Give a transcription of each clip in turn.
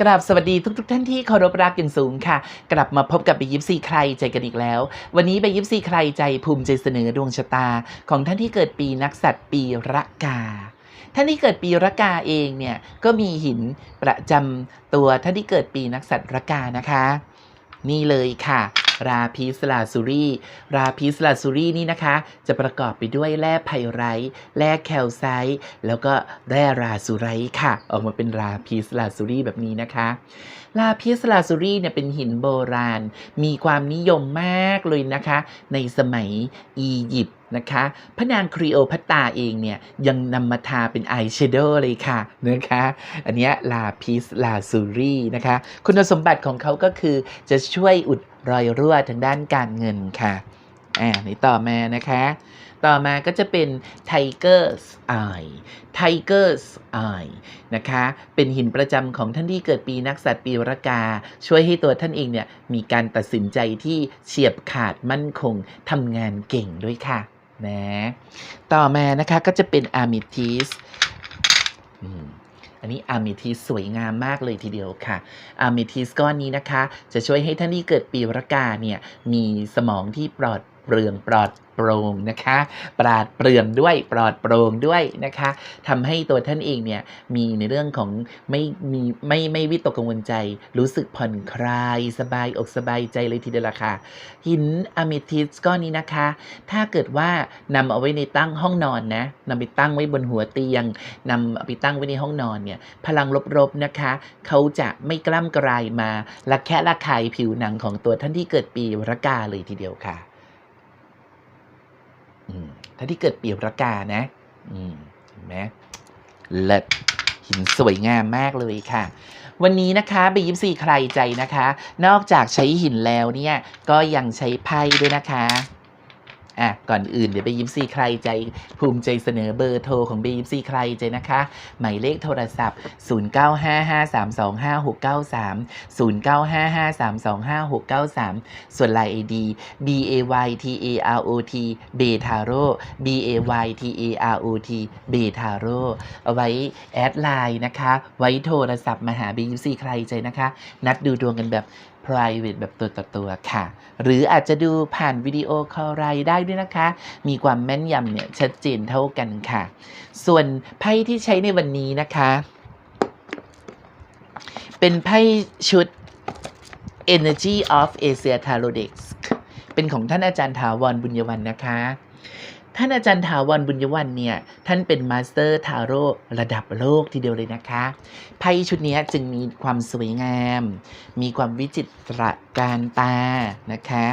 กราบสวัสดีทุกทท่านที่เคารพรักอย่างสูงค่ะ กลับมาพบกับไปยิปซีใครใจกันอีกแล้ว วันนี้ไปยิปซีใครใจภูมิใจเสนอดวงชะตา ของท่านที่เกิดปีนักสัตว์ปีระกา ท่านที่เกิดปีระกาเองเนี่ยก็มีหินประจำตัวท่านที่เกิดปีนักสัตว์ระกานะคะ นี่เลยค่ะ ราพีสลาซูรีราพีสลาซูรีนี่นะคะ จะประกอบไปด้วยแร่ไพไรท์แร่แคลไซต์แล้วก็แร่ราซูไรต์ค่ะ ออกมาเป็นราพีสลาซูรีแบบนี้นะคะลาพิสลาซูรีเนี่ยเป็นหินโบราณ มีความนิยมมากเลยนะคะ ในสมัยอียิปต์ นะคะพระนางครีโอพัตตาเองเนี่ยยังนำมาทาเป็นอายแชโดว์เลยค่ะนะคะอันนี้ลาพิสลาซูรีนะคะ คุณสมบัติของเขาก็คือจะช่วยอุดรอยรั่วทางด้านการเงินค่ะอ่าในต่อมานะคะ ต่อมาก็จะเป็น Tiger's Eye Tiger's Eye นะคะ เป็นหินประจำของท่านที่เกิดปีนักสัตว์ปีรากา ช่วยให้ตัวท่านเองเนี่ยมีการตัดสินใจที่เฉียบขาดมั่นคงทำงานเก่งด้วยค่ะ นะต่อมานะคะก็จะเป็นอะมิทิสอันนี้อา e ทิสสวยงามมากเลยทีเดียวค่ะ อา e ทิสก้อนนี้นะคะ จะช่วยให้ท่านที่เกิดปีรกาเนี่ยมีสมองที่ปลอด เปลืองปลอดโปร่งนะคะปราดเปรื่องด้วยปลอดโปร่งด้วยนะคะทำให้ตัวท่านเองเนี่ยมีในเรื่องของไม่มีไม่ไม่วิตกกังวลใจ รู้สึกผ่อนคลายสบายอกสบายใจเลยทีเดียวละค่ะหินอะมิทิสก้อนนี้นะคะ ถ้าเกิดว่านำเอาไว้ในตั้งห้องนอนนะนำไปตั้งไว้บนหัวเตียงนำเอาไปตั้งไว้ในห้องนอนเนี่ยพลังลบๆนะคะเขาจะไม่กล้ำกลายมาละแคะละคายผิวหนังของตัวท่านที่เกิดปีรากาเลยทีเดียวค่ะ ถ้าที่เกิดเปีระกานะเห็นไหมเลิศหินสวยงามมากเลยค่ะ วันนี้นะคะบียิปซีใครใจนะคะ นอกจากใช้หินแล้วเนี่ย ก็ยังใช้ไพ่ด้วยนะคะ อะก่อนอื่นเดี๋ยวไปยิปซีใครใจภูมิใจเสนอเบอร์โทรของเบยิปซีใครใจนะคะ หมายเลขโทรศัพท์ 0955325693 0955325693 ส่วน Line ID B A Y T A R O T เบทาโร่ B A Y T A R O T เบทาโร่เอาไว้แอดไลน์นะคะ ไว้โทรศัพท์มาหา BUC ใครใจนะคะ นัดดูดวงกันแบบ private แบบตัวต่อตัวค่ะ หรืออาจจะดูผ่านวิดีโอคอลไลน์ได้ด้วยนะคะ มีความแม่นยำเนี่ยชัดเจนเท่ากันค่ะ ส่วนไพ่ที่ใช้ในวันนี้นะคะ เป็นไพ่ชุด Energy of Asia Tarot Deck เป็นของท่านอาจารย์ถาวรบุญยวันนะคะ ท่านอาจารย์ถาวรบุญยวันเนี่ย ท่านเป็นมาสเตอร์ทาโร่ระดับโลกทีเดียวเลยนะคะไพ่ชุดนี้จึงมีความสวยงาม มีความวิจิตรการตานะคะ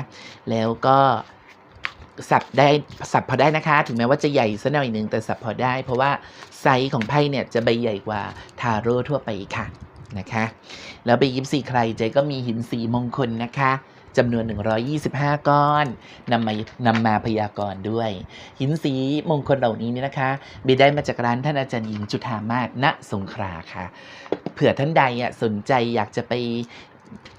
แล้วก็สับได้สับพอได้นะคะ ถึงแม้ว่าจะใหญ่สักหน่อยหนึ่งแต่สับพอได้ เพราะว่าไซส์ของไพ่เนี่ยจะใบใหญ่กว่าทาโร่ทั่วไปค่ะนะคะ แล้วไปยิปซีใครใจก็มีหินสีมงคลนะคะ จำนวน 125 ก้อนนำมานำมาพยากรณ์ด้วย หินสีมงคลเหล่านี้นี่นะคะบีได้มาจากร้านท่านอาจารย์หญิงจุธามาศณสงขลาค่ะ เผื่อท่านใดอะสนใจอยากจะไป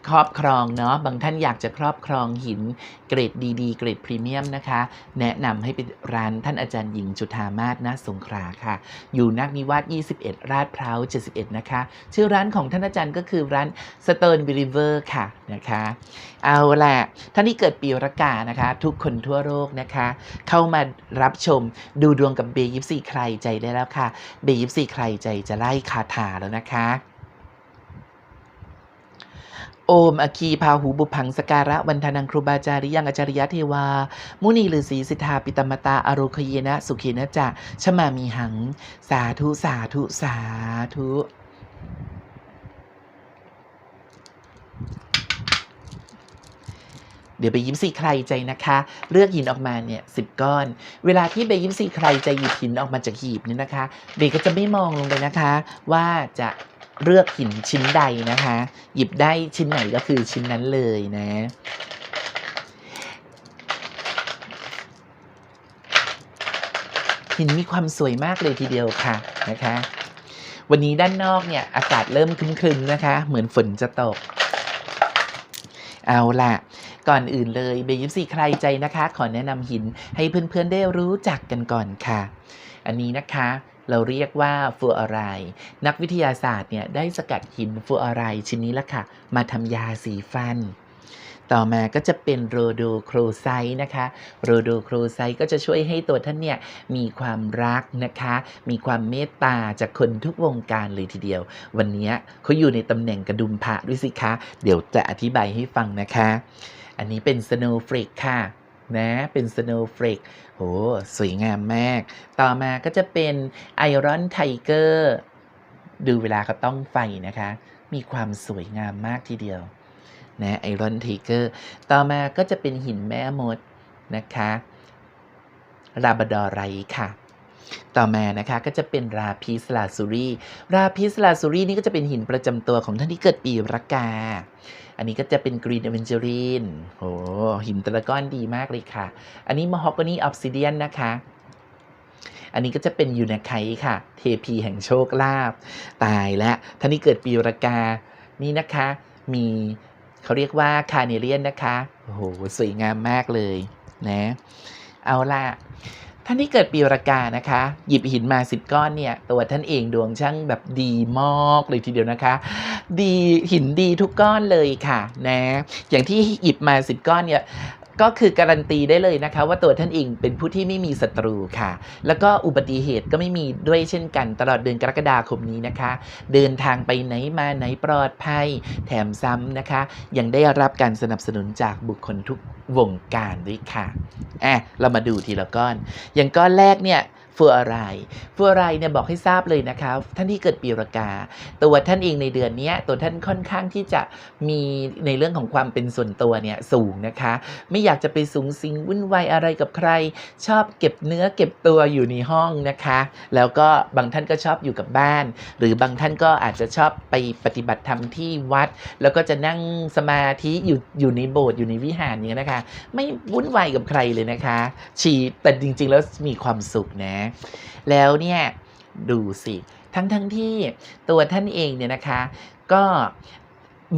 ครอบครองเนาะบางท่านอยากจะครอบครองหินเกรดดีๆ เกรดพรีเมียมนะคะ แนะนำให้ไปร้านท่านอาจารย์หญิงจุฑามาศณสงขลาค่ะ อยู่นักนิวาส21 ราดพร้าว71 นะคะ ชื่อร้านของท่านอาจารย์ก็คือร้าน Stone Believer ค่ะนะคะ เอาละท่านที่เกิดปีรากานะคะ ทุกคนทั่วโลกนะคะ เข้ามารับชมดูดวงกับเบยิปซีใครใจได้แล้วค่ะเบยิปซีใครใจจะไล่คาถาแล้วนะคะ โอมอคีพาหูบุพังสการะวันทานังครูบาจาริยังอาจาริยะเทวา มุนีฤาษีสิทธาปิตมตาอโรคเยนะ สุขีนะจะชมามีหัง สาธุ สาธุ สาธุเดี๋ยวไปยิ้มสีใครใจนะคะ เลือกหินออกมาเนี่ยสิบก้อน เวลาที่เบยิ้มสีใครใจหยิบหินออกมาจากหีบเนี่ยนะคะ เบก็จะไม่มองลงไปนะคะ ว่าจะ เลือกหินชิ้นใดนะคะ หยิบได้ชิ้นไหนก็คือชิ้นนั้นเลยนะ หินมีความสวยมากเลยทีเดียวค่ะนะคะ วันนี้ด้านนอกเนี่ยอากาศเริ่มครึ้มๆนะคะ เหมือนฝนจะตก เอาล่ะก่อนอื่นเลยเบยิปซีใครใจนะคะ ขอแนะนำหินให้เพื่อนๆได้รู้จักกันก่อนค่ะ อันนี้นะคะ เราเรียกว่าฟูอารายนักวิทยาศาสตร์เนี่ยได้สกัดหินฟูอารายชิ้นนี้ละค่ะ มาทำยาสีฟัน ต่อมาก็จะเป็นโรโดโครไซต์นะคะ โรโดโครไซต์ก็จะช่วยให้ตัวท่านเนี่ยมีความรักนะคะ มีความเมตตาจากคนทุกวงการเลยทีเดียว วันนี้เขาอยู่ในตำแหน่งกระดุมพระด้วยสิคะ เดี๋ยวจะอธิบายให้ฟังนะคะ อันนี้เป็นสโนเฟลกค่ะ นะ เป็นสโนว์เฟลกโหสวยงามมาก ต่อมาก็จะเป็นไอรอนไทเกอร์ดูเวลาเขาต้องไฟนะคะ มีความสวยงามมากทีเดียวนะไอรอนไทเกอร์ต่อมาก็จะเป็นหินแม่มดนะคะลาบดอไรค่ะ ต่อมานะคะก็จะเป็นราพิสลาซูรีราพิสลาซูรีนี่ก็จะเป็นหินประจำตัวของท่านที่เกิดปีรากา อันนี้ก็จะเป็นกรีนเอเวนเจอรีนโอ้หินแต่ละก้อนดีมากเลยค่ะ อันนี้มอฮอกกานีออฟซิเดียนนะคะ อันนี้ก็จะเป็นยูนาไคค่ะ เทพีแห่งโชคลาภตายแล้วท่านที่เกิดปีรากา นี่นะคะ มีเขาเรียกว่าคาเนเลียนนะคะโอ้โหสวยงามมากเลยนะเอาล่ะท่านที่เกิดปีรากานะคะ หยิบหินมา10ก้อนเนี่ย ตัวท่านเองดวงช่างแบบดีมากเลยทีเดียวนะคะ ดีหินดีทุกก้อนเลยค่ะนะ อย่างที่หยิบมา10ก้อนเนี่ยก็คือการันตีได้เลยนะคะ ว่าตัวท่านเองเป็นผู้ที่ไม่มีศัตรูค่ะ แล้วก็อุบัติเหตุก็ไม่มีด้วยเช่นกันตลอดเดือนกรกฎาคมนี้นะคะ เดินทางไปไหนมาไหนปลอดภัย แถมซ้ำนะคะ ยังได้รับการสนับสนุนจากบุคคลทุกวงการด้วยค่ะอะเรามาดูทีละก้อน อย่างก้อนแรกเนี่ย ฟูอะไรฟูอะไรเนี่ยบอกให้ทราบเลยนะคะ ท่านที่เกิดปีรากา ตัวท่านเองในเดือนนี้ตัวท่านค่อนข้างที่จะมีในเรื่องของความเป็นส่วนตัวเนี่ยสูงนะคะ ไม่อยากจะไปสูงสิงวุ่นวายอะไรกับใคร ชอบเก็บเนื้อเก็บตัวอยู่ในห้องนะคะ แล้วก็บางท่านก็ชอบอยู่กับบ้าน หรือบางท่านก็อาจจะชอบไปปฏิบัติธรรมที่วัด แล้วก็จะนั่งสมาธิอยู่อยู่ในโบสถ์อยู่ในวิหารอย่างนี้ยนะคะ ไม่วุ่นวายกับใครเลยนะคะ ชีแต่จริง ๆ แล้วมีความสุขนะแล้วเนี่ยดูสิ ทั้งทั้งที่ตัวท่านเองเนี่ยนะคะ ก็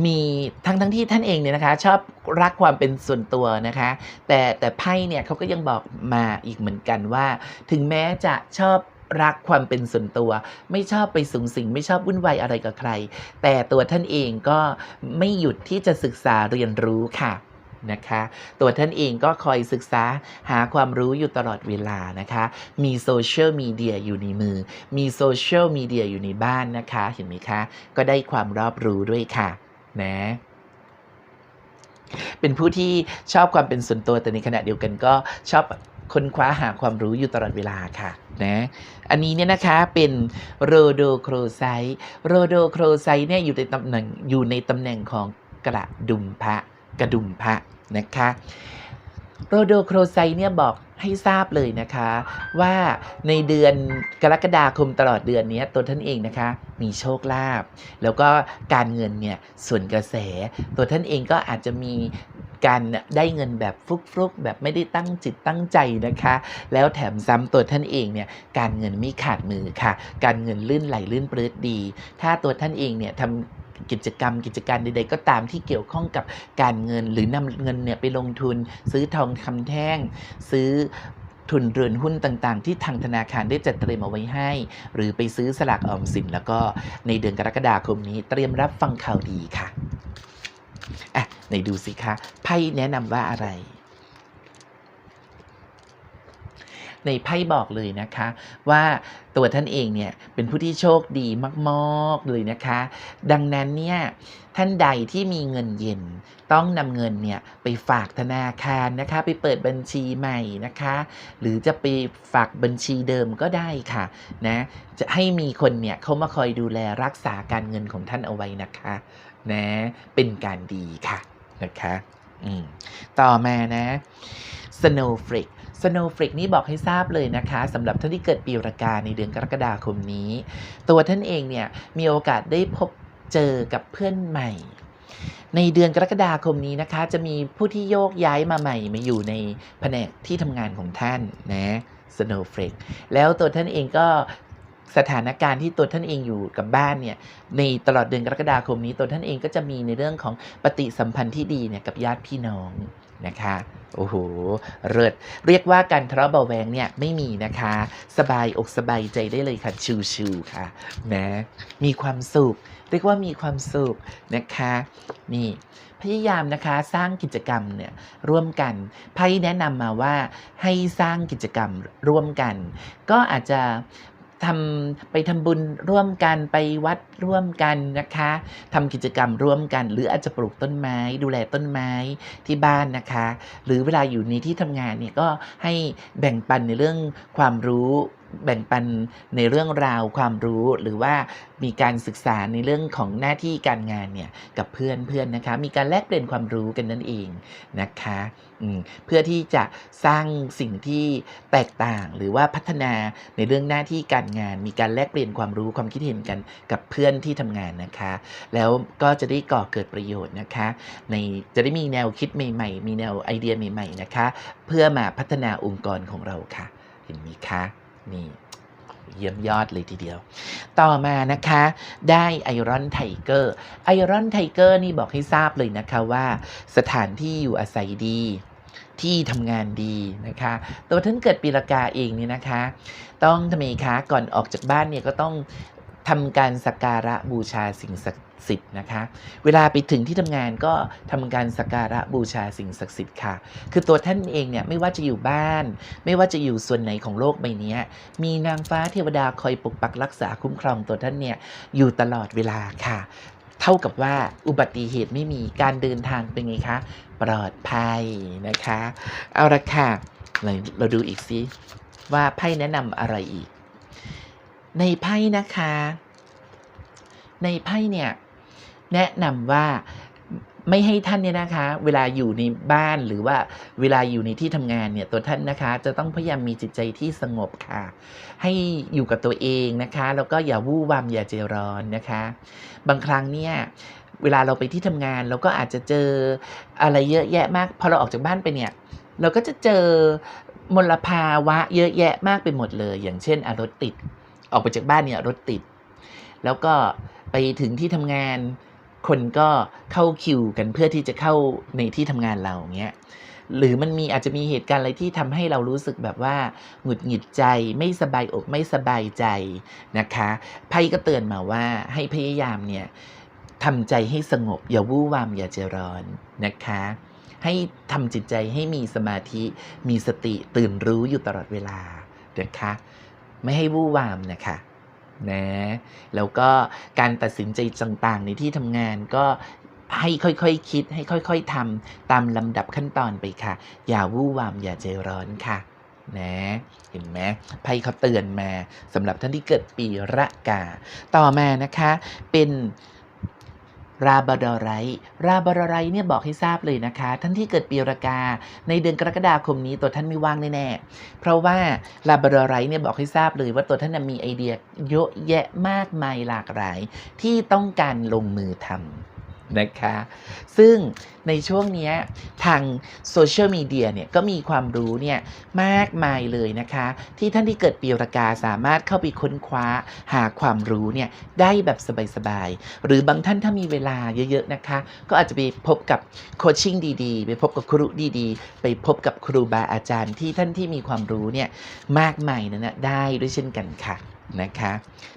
มีทั้งทั้งที่ท่านเองเนี่ยนะคะ ชอบรักความเป็นส่วนตัวนะคะ แต่แต่ไพ่เนี่ยเขาก็ยังบอกมาอีกเหมือนกันว่า ถึงแม้จะชอบรักความเป็นส่วนตัว ไม่ชอบไปสูงสิงไม่ชอบวุ่นวายอะไรกับใคร แต่ตัวท่านเองก็ไม่หยุดที่จะศึกษาเรียนรู้ค่ะ นะคะ ตัวท่านเองก็คอยศึกษาหาความรู้อยู่ตลอดเวลานะคะ มีโซเชียลมีเดียอยู่ในมือ มีโซเชียลมีเดียอยู่ในบ้านนะคะ เห็นไหมคะ ก็ได้ความรอบรู้ด้วยค่ะนะเป็นผู้ที่ชอบความเป็นส่วนตัวแต่ในขณะเดียวกันก็ชอบค้นคว้าหาความรู้อยู่ตลอดเวลาค่ะนะอันนี้เนี่ยนะคะเป็นโรโดโครไซโรโดโครไซเนี่ยอยู่ในตำแหน่งอยู่ในตำแหน่งของกระดุมพระ กระดุมพระนะคะโรโดโครไซเนี่ยบอกให้ทราบเลยนะคะ ว่าในเดือนกรกฎาคมตลอดเดือนนี้ตัวท่านเองนะคะ มีโชคลาภแล้วก็การเงินเนี่ยส่วนกระแส ตัวท่านเองก็อาจจะมีการได้เงินแบบฟลุกๆ แบบไม่ได้ตั้งจิตตั้งใจนะคะ แล้วแถมซ้ำตัวท่านเองเนี่ยการเงินไม่ขาดมือค่ะ การเงินลื่นไหลลื่นปลื้ดดี ถ้าตัวท่านเองเนี่ยทำ กิจกรรม กิจการใด ๆ ก็ตามที่เกี่ยวข้องกับการเงิน หรือนำเงินเนี่ยไปลงทุน ซื้อทองคำแท่ง ซื้อทุนเรือนหุ้นต่างๆ ที่ทางธนาคารได้จัดเตรียมเอาไว้ให้ หรือไปซื้อสลากออมสินแล้วก็ในเดือนกรกฎาคมนี้เตรียมรับฟังข่าวดีค่ะอะไหนดูสิคะไพ่แนะนำว่าอะไร ในไพ่บอกเลยนะคะ ว่าตัวท่านเองเนี่ยเป็นผู้ที่โชคดีมากๆเลยนะคะ ดังนั้นเนี่ยท่านใดที่มีเงินเย็นต้องนำเงินเนี่ยไปฝากธนาคารนะคะ ไปเปิดบัญชีใหม่นะคะ หรือจะไปฝากบัญชีเดิมก็ได้ค่ะนะจะให้มีคนเนี่ยเขามาคอยดูแลรักษาการเงินของท่านเอาไว้นะคะนะเป็นการดีค่ะนะคะต่อมานะ Snowflake Snowflake นี่บอกให้ทราบเลยนะคะสำหรับท่านที่เกิดปีรากาในเดือนกรกฎาคมนี้ ตัวท่านเองเนี่ยมีโอกาสได้พบเจอกับเพื่อนใหม่ ในเดือนกรกฎาคมนี้นะคะ จะมีผู้ที่โยกย้ายมาใหม่มาอยู่ในแผนกที่ทำงานของท่านนะ Snowflake แล้วตัวท่านเองก็สถานการณ์ที่ตัวท่านเองอยู่กับบ้านเนี่ยในตลอดเดือนกรกฎาคมนี้ตัวท่านเองก็จะมีในเรื่องของปฏิสัมพันธ์ที่ดีเนี่ยกับญาติพี่น้อง นะคะโอ้โหเลิศเรียกว่าการทะเลาะเบาแวงเนี่ยไม่มีนะคะ สบายอกสบายใจได้เลยค่ะชิวๆค่ะนะมีความสุข เรียกว่ามีความสุขนะคะนี่พยายามนะคะสร้างกิจกรรมเนี่ยร่วมกันไพ่แนะนำมาว่าให้สร้างกิจกรรมร่วมกัน ก็อาจจะ ทำไปทำบุญร่วมกันไปวัดร่วมกันนะคะทำกิจกรรมร่วมกัน หรืออาจจะปลูกต้นไม้ ดูแลต้นไม้ที่บ้านนะคะ หรือเวลาอยู่ในที่ทำงานเนี่ยก็ให้แบ่งปันในเรื่องความรู้แบ่งปันในเรื่องราวความรู้หรือว่ามีการศึกษาในเรื่องของหน้าที่การงานเนี่ยกับเพื่อนเพื่อนนะคะ มีการแลกเปลี่ยนความรู้กันนั่นเองนะคะเพื่อที่จะสร้างสิ่งที่แตกต่างหรือว่าพัฒนาในเรื่องหน้าที่การงาน มีการแลกเปลี่ยนความรู้ความคิดเห็นกันกับเพื่อนที่ทำงานนะคะ แล้วก็จะได้ก่อเกิดประโยชน์นะคะ ในจะได้มีแนวคิดใหม่ ๆ มีแนวไอเดียใหม่ ๆ นะคะ เพื่อมาพัฒนาองค์กรของเราค่ะ เห็นไหมคะ นี่เยี่ยมยอดเลยทีเดียว ต่อมานะคะ ได้ไอรอนไทเกอร์ไอรอนไทเกอร์นี่บอกให้ทราบเลยนะคะว่า สถานที่อยู่อาศัยดี ที่ทำงานดีนะคะ ตัวท่านเกิดปีละกาเองนี่นะคะ ต้องทำไมคะ ก่อนออกจากบ้านเนี่ยก็ต้อง ทำการสักการะบูชาสิ่งศักดิ์สิทธิ์นะคะ เวลาไปถึงที่ทำงานก็ทำการสักการะบูชาสิ่งศักดิ์สิทธิ์ค่ะ คือตัวท่านเองเนี่ยไม่ว่าจะอยู่บ้าน ไม่ว่าจะอยู่ส่วนไหนของโลกใบนี้มีนางฟ้าเทวดาคอยปกปักรักษาคุ้มครองตัวท่านเนี่ยอยู่ตลอดเวลาค่ะเท่ากับว่าอุบัติเหตุไม่มีการเดินทางเป็นไงคะ ปลอดภัยนะคะ เอาละค่ะเราดูอีกสิว่าไพ่แนะนำอะไรอีก ในไพ่นะคะ ในไพ่เนี่ยแนะนำว่าไม่ให้ท่านเนี่ยนะคะ เวลาอยู่ในบ้านหรือว่าเวลาอยู่ในที่ทำงานเนี่ยตัวท่านนะคะ จะต้องพยายามมีจิตใจที่สงบค่ะ ให้อยู่กับตัวเองนะคะ แล้วก็อย่าวู่วามอย่าใจร้อนนะคะ บางครั้งเนี่ยเวลาเราไปที่ทำงานเราก็อาจจะเจออะไรเยอะแยะมากพอเราออกจากบ้านไปเนี่ย เราก็จะเจอมลภาวะเยอะแยะมากไปหมดเลย อย่างเช่นอะรถติด ออกไปจากบ้านเนี่ยรถติด แล้วก็ไปถึงที่ทำงาน คนก็เข้าคิวกันเพื่อที่จะเข้าในที่ทำงานเราเงี้ยหรือมันมีอาจจะมีเหตุการณ์อะไรที่ทำให้เรารู้สึกแบบว่าหงุดหงิดใจไม่สบายอกไม่สบายใจนะคะไพ่ก็เตือนมาว่าให้พยายามเนี่ยทำใจให้สงบ อย่าวู่วามอย่าใจร้อนนะคะ ให้ทำจิตใจให้มีสมาธิ มีสติตื่นรู้อยู่ตลอดเวลานะคะ ไม่ให้วู่วามนะคะนะแล้วก็การตัดสินใจต่างๆ ในที่ทำงานก็ให้ค่อยๆคคิดให้ค่อย ๆทำตามลำดับขั้นตอนไปค่ะ อย่าวู่วามอย่าใจร้อนค่ะนะเห็นไหมไพ่เขาเตือนมาสำหรับท่านที่เกิดปีระกา ต่อมานะคะเป็น ราบาดอไรราบาดอไรเนี่ยบอกให้ทราบเลยนะคะ ท่านที่เกิดปีรากา ในเดือนกรกฎาคมนี้ตัวท่านไม่ว่างแน่ๆเพราะว่าราบาดอไรเนี่ยบอกให้ทราบเลยว่าตัวท่านมีไอเดียเยอะแยะมากมายหลากหลาย ที่ต้องการลงมือทำ นะคะ ซึ่งในช่วงนี้ทางโซเชียลมีเดียเนี่ยก็มีความรู้เนี่ยมากมายเลยนะคะ ที่ท่านที่เกิดปีรากาสามารถเข้าไปค้นคว้าหาความรู้เนี่ยได้แบบสบายๆ หรือบางท่านถ้ามีเวลาเยอะๆนะคะ ก็อาจจะไปพบกับโคชชิ่งดีๆ ไปพบกับครูดีๆ ไปพบกับครูบาอาจารย์ที่ท่านที่มีความรู้เนี่ยมากมายนั้นนะได้ด้วยเช่นกันค่ะนะคะ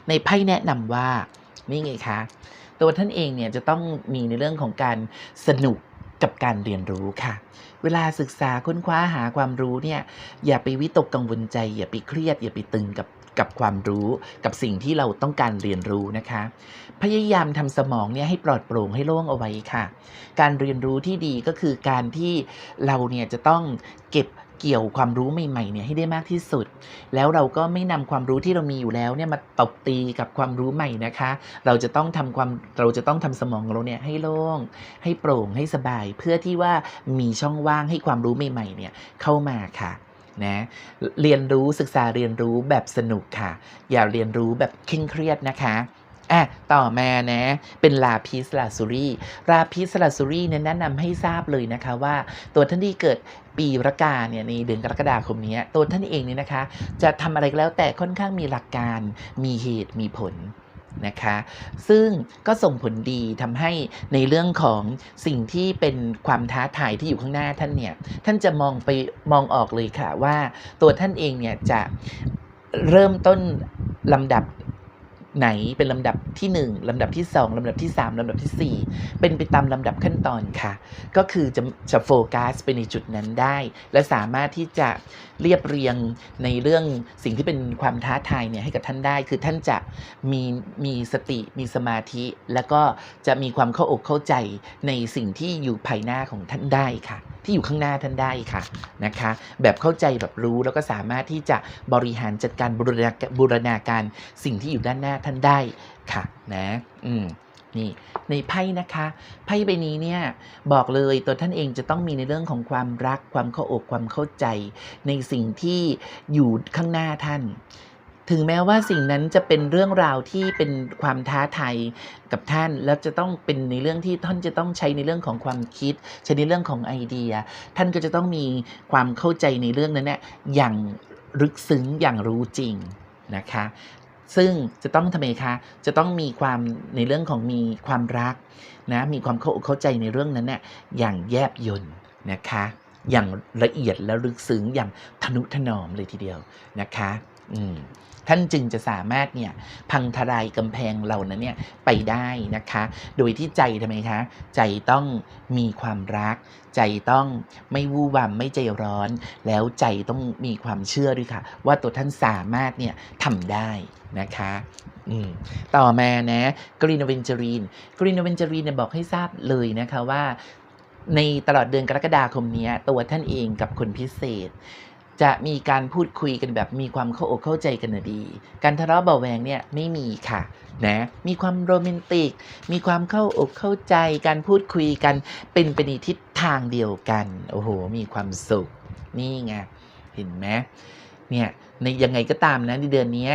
ในไพ่แนะนำว่านี่ไงคะ ตัวท่านเองเนี่ยจะต้องมีในเรื่องของการสนุกกับการเรียนรู้ค่ะ เวลาศึกษาค้นคว้าหาความรู้เนี่ยอย่าไปวิตกกังวลใจ อย่าไปเครียด อย่าไปตึงกับกับความรู้กับสิ่งที่เราต้องการเรียนรู้นะคะ พยายามทำสมองเนี่ยให้ปลอดโปร่งให้โล่งเอาไว้ค่ะ การเรียนรู้ที่ดีก็คือการที่เราเนี่ยจะต้องเก็บ เกี่ยวความรู้ใหม่ๆเนี่ยให้ได้มากที่สุด แล้วเราก็ไม่นำความรู้ที่เรามีอยู่แล้วเนี่ยมาตบตีกับความรู้ใหม่นะคะ เราจะต้องทำความเราจะต้องทำสมองของเราเนี่ยให้โล่งให้โปร่งให้สบาย เพื่อที่ว่ามีช่องว่างให้ความรู้ใหม่ๆเนี่ยเข้ามาค่ะนะเรียนรู้ศึกษาเรียนรู้แบบสนุกค่ะ อย่าเรียนรู้แบบเคร่งเครียดนะคะอะต่อมานะ เป็นลาพิสลาซูรีลาพิสลาซูรีเนี่ยแนะนำให้ทราบเลยนะคะว่า ตัวท่านที่เกิด ปีระกาเนี่ยในเดือนกรกฎาคมนี้ตัวท่านเองเนี่ยนะคะ จะทำอะไรก็แล้วแต่ค่อนข้างมีหลักการมีเหตุมีผลนะคะ ซึ่งก็ส่งผลดีทำให้ในเรื่องของสิ่งที่เป็นความท้าทายที่อยู่ข้างหน้าท่านเนี่ยท่านจะมองไปมองออกเลยค่ะว่าตัวท่านเองเนี่ยจะเริ่มต้นลำดับ ไหนเป็นลำดับที่ 1 ลำดับที่ 2 ลำดับที่ 3 ลำดับทีสี่ 4 เป็นไปตามลำดับขั้นตอนค่ะ ก็คือจะจะโฟกัสไปในจุดนั้นได้ และสามารถที่จะเรียบเรียงในเรื่องสิ่งที่เป็นความท้าทายเนี่ยให้กับท่านได้ คือท่านจะมีมีสติมีสมาธิ แล้วก็จะมีความเข้าอกเข้าใจในสิ่งที่อยู่ภายหน้าของท่านได้ค่ะที่อยู่ข้างหน้าท่านได้ค่ะนะคะ แบบเข้าใจแบบรู้แล้วก็สามารถที่จะบริหารจัดการบูรณาบูรณาการสิ่งที่อยู่ด้านหน้าท่านได้ค่ะนะอืมนี่ในไพ่นะคะไพ่ใบนี้เนี่ยบอกเลยตัวท่านเองจะต้องมีในเรื่องของความรักความเข้าอกความเข้าใจ ในสิ่งที่อยู่ข้างหน้าท่าน ถึงแม้ว่าสิ่งนั้นจะเป็นเรื่องราวที่เป็นความท้าทายกับท่าน แล้วจะต้องเป็นในเรื่องที่ท่านจะต้องใช้ในเรื่องของความคิด ใช้ในเรื่องของไอเดีย ท่านก็จะต้องมีความเข้าใจในเรื่องนั้นเนี่ยอย่างลึกซึ้งอย่างรู้จริงนะคะ ซึ่งจะต้องทำไมคะ จะต้องมีความในเรื่องของมีความรักนะมีความเข้าเข้าใจในเรื่องนั้นเนี่ยอย่างแยบยลนะคะอย่างละเอียดและลึกซึ้งอย่างทนุถนอมเลยทีเดียวนะคะ อืม ท่านจึงจะสามารถเนี่ยพังทลายกำแพงเหล่านั้นเนี่ยไปได้นะคะ โดยที่ใจทำไมคะ ใจต้องมีความรัก ใจต้องไม่วู่วามไม่ใจร้อน แล้วใจต้องมีความเชื่อด้วยค่ะ ว่าตัวท่านสามารถเนี่ยทำได้นะคะต่อมานะกรีนเวนเจารีนกรีนเวนเจารีนเนี่ยบอกให้ทราบเลยนะคะว่า ในตลอดเดือนกรกฎาคมนี้ตัวท่านเองกับคนพิเศษ จะมีการพูดคุยกันแบบมีความเข้าอกเข้าใจกันนะดี การทะเลาะเบาะแวงเนี่ยไม่มีค่ะนะมีความโรแมนติก มีความเข้าอกเข้าใจ การพูดคุยกันเป็นไปในทิศทางเดียวกัน โอ้โห มีความสุข นี่ไง เห็นไหมเนี่ยในยังไงก็ตามนะในเดือนนี้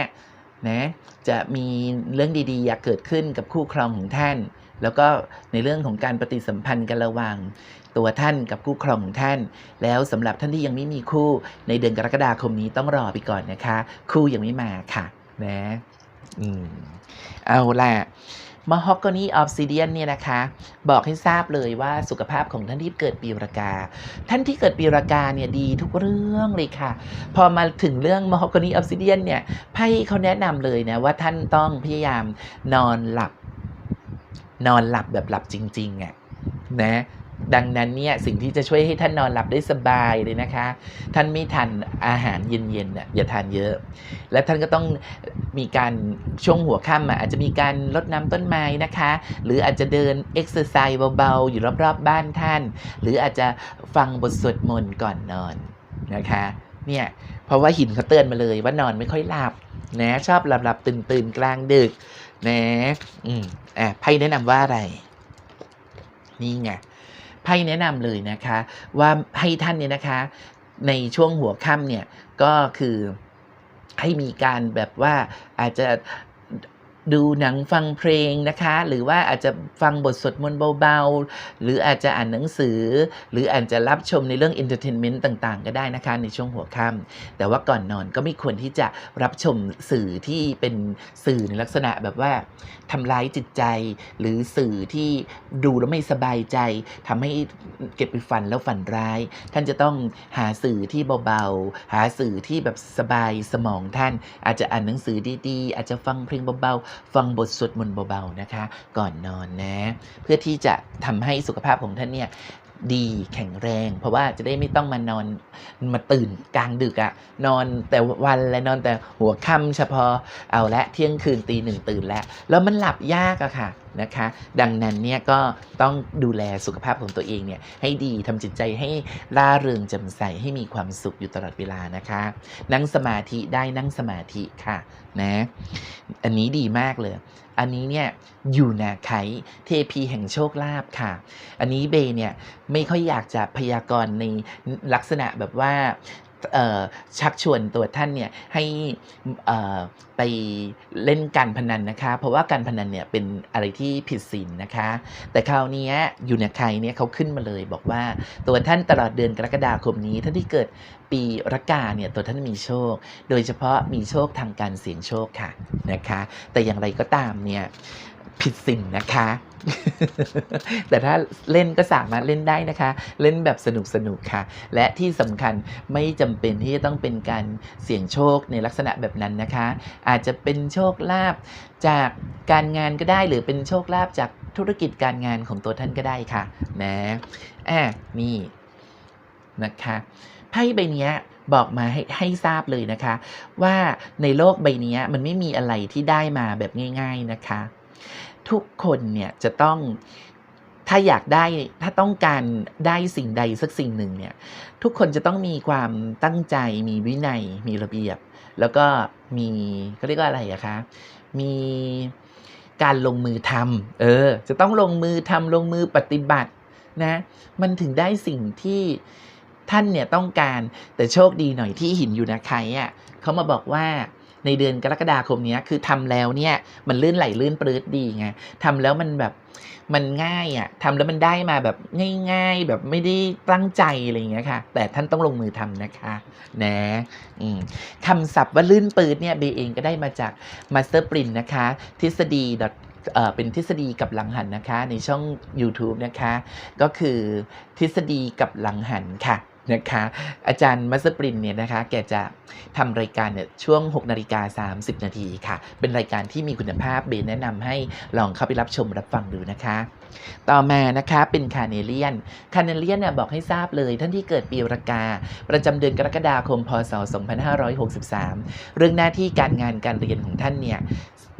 นะจะมีเรื่องดีๆอยากเกิดขึ้นกับคู่ครองของท่าน แล้วก็ในเรื่องของการปฏิสัมพันธ์กันระหว่าง ตัวท่านกับคู่ครองของท่าน แล้วสำหรับท่านที่ยังไม่มีคู่ในเดือนกรกฎาคมนี้ต้องรอไปก่อนนะคะ คู่ยังไม่มาค่ะ นะ อืม เอาล่ะมฮอกกนีออฟซิเดียนเนี่ยนะคะ บอกให้ทราบเลยว่าสุขภาพของท่านที่เกิดปีรากา ท่านที่เกิดปีรากาเนี่ยดีทุกเรื่องเลยค่ะ พอมาถึงเรื่องมฮอกกนีออฟซิเดียนเนี่ยไพ่เขาแนะนำเลยนะว่าท่านต้องพยายามนอนหลับ นอนหลับแบบหลับจริงๆอะ่ะนะ ดังนั้นเนี่ยสิ่งที่จะช่วยให้ท่านนอนหลับได้สบายเลยนะคะ ท่านไม่ทานอาหารเย็นๆน่ะอย่าทานเยอะ และท่านก็ต้องมีการช่วงหัวค่ำอาจจะมีการรดน้ำต้นไม้นะคะ หรืออาจจะเดินเอ็กซ์ไซส์เบาๆ อยู่รอบๆบบ้านท่าน หรืออาจจะฟังบทสวดมนต์ก่อนนอนนะคะเนี่ยเพราะว่าหินเขาเตือนมาเลยว่านอนไม่ค่อยหลับนะชอบหลับหลับตื่นตื่นกลางดึกนะอืมอะไพ่แนะนำว่าอะไร นี่ไง ไพ่แนะนำเลยนะคะ ว่าให้ท่านเนี่ยนะคะ ในช่วงหัวค่ำเนี่ยก็คือให้มีการแบบว่าอาจจะดูหนังฟังเพลงนะคะ หรือว่าอาจจะฟังบทสวดมนต์เบาๆ หรืออาจจะอ่านหนังสือ หรืออาจจะรับชมในเรื่องเอนเตอร์เทนเมนต์ต่างๆ ก็ได้นะคะ ในช่วงหัวค่ำแต่ว่าก่อนนอนก็ไม่ควรที่จะรับชมสื่อที่เป็นสื่อในลักษณะแบบว่าทำร้ายจิตใจ หรือสื่อที่ดูแล้วไม่สบายใจทำให้เก็บไปฝันแล้วฝันร้าย ท่านจะต้องหาสื่อที่เบาๆ หาสื่อที่แบบสบายสมองท่าน อาจจะอ่านหนังสือดีๆ อาจจะฟังเพลงเบาๆ ฟังบทสวดมนต์เบาๆนะคะ ก่อนนอนนะ เพื่อที่จะทำให้สุขภาพของท่านเนี่ย ดีแข็งแรง เพราะว่าจะได้ไม่ต้องมานอนมาตื่นกลางดึกอะนอนแต่วันและนอนแต่หัวค่ำเฉพาะเอาละเที่ยงคืนตีหนึ่งตื่นแล้ว แล้วมันหลับยากอะค่ะนะคะ ดังนั้นเนี่ยก็ต้องดูแลสุขภาพของตัวเองเนี่ยให้ดีทำจิตใจให้ร่าเริงแจ่มใสให้มีความสุขอยู่ตลอดเวลานะคะ นั่งสมาธิได้นั่งสมาธิค่ะนะอันนี้ดีมากเลย อันนี้เนี่ยอยู่นาไคเทพีแห่งโชคลาภค่ะ อันนี้เบย์เนี่ยไม่ค่อยอยากจะพยากรณ์ในลักษณะแบบว่า ชักชวนตัวท่านเนี่ยให้ไปเล่นการพนันนะคะ เพราะว่าการพนันเนี่ยเป็นอะไรที่ผิดศีลนะคะ แต่คราวนี้อยู่ในใครเนี่ยเขาขึ้นมาเลยบอกว่าตัวท่านตลอดเดือนกรกฎาคมนี้ท่านที่เกิดปีรากาเนี่ยตัวท่านมีโชค โดยเฉพาะมีโชคทางการเสี่ยงโชคค่ะนะคะ แต่อย่างไรก็ตามเนี่ย ผิดศีลนะคะ แต่ถ้าเล่นก็สามารถเล่นได้นะคะ เล่นแบบสนุกสนุกค่ะ และที่สำคัญไม่จำเป็นที่จะต้องเป็นการเสี่ยงโชคในลักษณะแบบนั้นนะคะ อาจจะเป็นโชคลาภจากการงานก็ได้หรือเป็นโชคลาภจากธุรกิจการงานของตัวท่านก็ได้ค่ะ นะอะนี่นะคะไพ่ใบเนี้ยบอกมาให้ให้ทราบเลยนะคะ ว่าในโลกใบเนี้ยมันไม่มีอะไรที่ได้มาแบบง่าย ๆนะคะ ทุกคนเนี่ยจะต้องถ้าอยากได้ถ้าต้องการได้สิ่งใดสักสิ่งหนึ่งเนี่ยทุกคนจะต้องมีความตั้งใจมีวินัยมีระเบียบ แล้วก็มีเขาเรียกว่าอะไรอะคะมีการลงมือทำเออ จะต้องลงมือทำลงมือปฏิบัตินะ มันถึงได้สิ่งที่ท่านเนี่ยต้องการแต่โชคดีหน่อยที่หินอยู่นะใครอะเขามาบอกว่า ในเดือนกรกฎาคมนี้คือทำแล้วเนี่ยมันลื่นไหลลื่นปลื้ดดีไงทำแล้วมันแบบมันง่ายอะทำแล้วมันได้มาแบบง่าย ๆ แบบไม่ได้ตั้งใจอะไรอย่างเงี้ยค่ะ แต่ท่านต้องลงมือทำนะคะนะอืมคำศัพท์ว่าลื่นปื้ดเนี่ยเบเองก็ได้มาจาก Master Print นะคะ ทฤษฎีเอ่อเป็นทฤษฎีกับหลังหันนะคะ ในช่อง YouTube นะคะ ก็คือทฤษฎีกับหลังหันค่ะ นะคะ อาจารย์มัสปรินเนี่ยนะคะ แกจะทำรายการเนี่ยช่วง 6 นาฬิกา 30 นาทีค่ะ เป็นรายการที่มีคุณภาพเบนแนะนำให้ลองเข้าไปรับชมรับฟังดูนะคะ ต่อมานะคะเป็นคาเนเลียน คาเนเลียนเนี่ยบอกให้ทราบเลยท่านที่เกิดปีรากา ประจำเดือนกรกฎาคม พศ 2563 เรื่องหน้าที่การงานการเรียนของท่านเนี่ย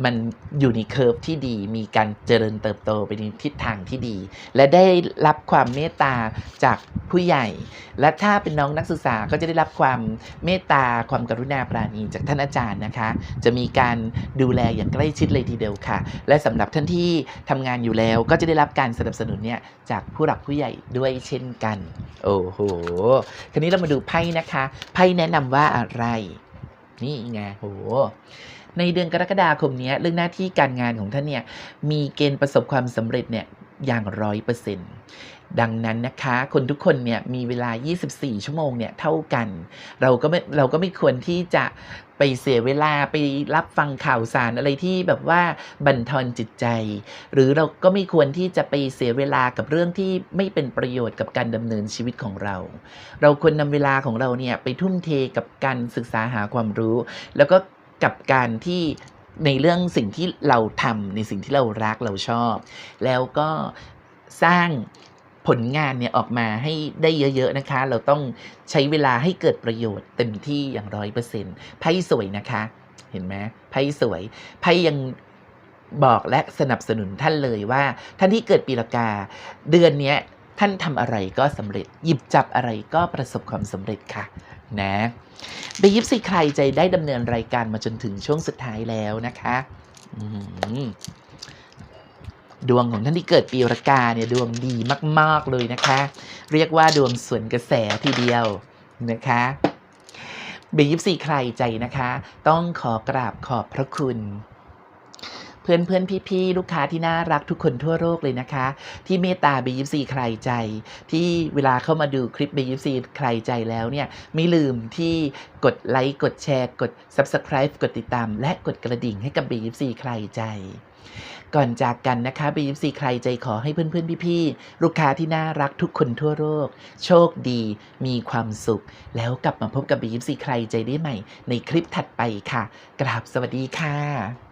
มันอยู่ในเคอร์ฟที่ดี มีการเจริญเติบโตไปในทิศทางที่ดี และได้รับความเมตตาจากผู้ใหญ่ และถ้าเป็นน้องนักศึกษาก็จะได้รับความเมตตาความกรุณาปราณีจากท่านอาจารย์นะคะ จะมีการดูแลอย่างใกล้ชิดเลยทีเดียวค่ะ และสำหรับท่านที่ทำงานอยู่แล้วก็จะได้รับการสนับสนุนเนี่ยจากผู้หลักผู้ใหญ่ด้วยเช่นกัน โอ้โหคราวนี้เรามาดูไพ่นะคะไพ่แนะนำว่าอะไร นี่ไงโห ในเดือนกรกฎาคมนี้เรื่องหน้าที่การงานของท่านเนี่ยมีเกณฑ์ประสบความสำเร็จเนี่ยอย่างร้อยเปอร์เซ็นต์ดังนั้นนะคะ คนทุกคนเนี่ยมีเวลา 24 ชั่วโมงเนี่ยเท่ากัน เราก็ไม่เราก็ไม่ควรที่จะไปเสียเวลาไปรับฟังข่าวสารอะไรที่แบบว่าบั่นทอนจิตใจ หรือเราก็ไม่ควรที่จะไปเสียเวลากับเรื่องที่ไม่เป็นประโยชน์กับการดำเนินชีวิตของเรา เราควรนำเวลาของเราเนี่ยไปทุ่มเทกับการศึกษาหาความรู้ แล้วก็ กับการที่ในเรื่องสิ่งที่เราทำในสิ่งที่เรารักเราชอบ แล้วก็สร้างผลงานเนี่ยออกมาให้ได้เยอะ ๆ นะคะ เราต้องใช้เวลาให้เกิดประโยชน์เต็มที่อย่างร้อยเปอร์เซ็นต์ไพ่สวยนะคะ เห็นไหมไพ่สวยไพ่ยังบอกและสนับสนุนท่านเลยว่า ท่านที่เกิดปีละกา เดือนนี้ท่านทำอะไรก็สำเร็จ หยิบจับอะไรก็ประสบความสำเร็จค่ะ นะเบยิปซีใครใจได้ดำเนินรายการมาจนถึงช่วงสุดท้ายแล้วนะคะดวงของท่านที่เกิดปีรากาเนี่ยดวงดีมาก ๆ เลยนะคะ เรียกว่าดวงสวนกระแสทีเดียวนะคะเบยิปซีใครใจนะคะ ต้องขอกราบขอบพระคุณ เพื่อนเพื่อนพี่พี่ๆ ลูกค้าที่น่ารักทุกคนทั่วโลกเลยนะคะ ที่เมตตาเบยิปซีใครใจ ที่เวลาเข้ามาดูคลิปเบยิปซีใครใจแล้วเนี่ยไม่ลืมที่กดไลค์กดแชร์ กด Subscribe กดติดตาม และกดกระดิ่งให้กับ BFC ใครใจก่อนจากกันนะคะ BFC ใครใจขอให้เพื่อนๆ พี่ๆ ลูกค้าที่น่ารักทุกคนทั่วโลก โชคดี มีความสุข แล้วกลับมาพบกับ BFC ใครใจได้ใหม่ ในคลิปถัดไปค่ะ กราบสวัสดีค่ะ